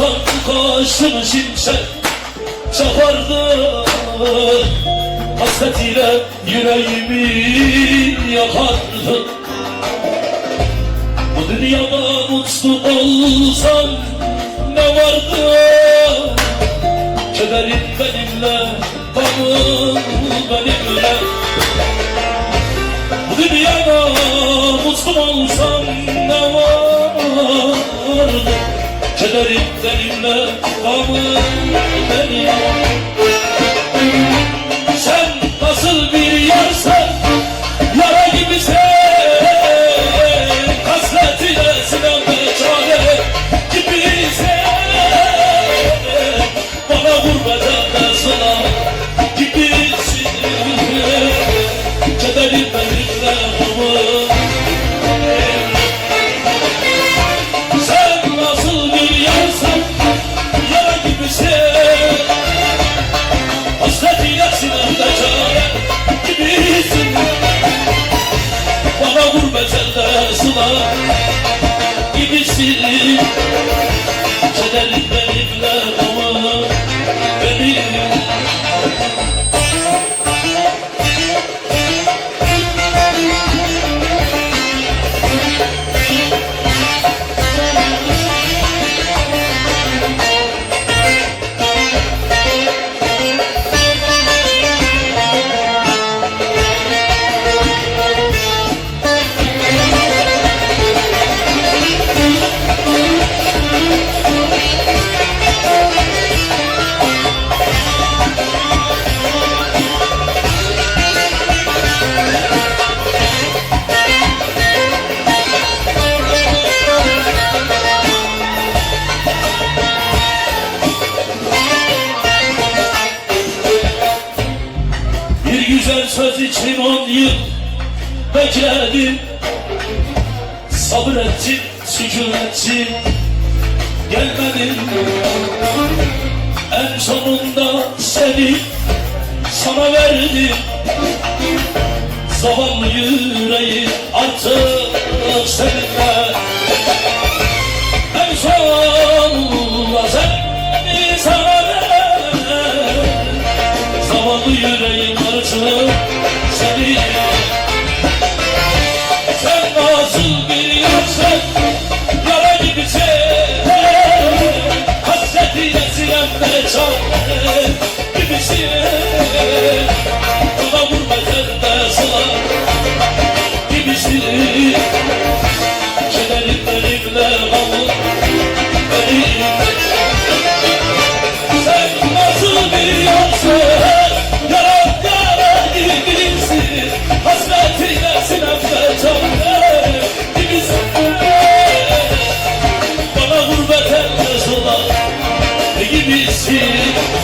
başını şimşek çapardı Hasretiyle yüreğimi yakardı Bu dünyada mutlu olsan ne vardı? Kederin benimle, gamım benimle Kederim benimle, gamım benimle Kederim benimle söz için on yıl bekledim? Sabır ettim, sükun ettim. Gelmedin En sonunda seni sana verdim. Zavallı yüreği artık seninle yüreğim artık seni Sim.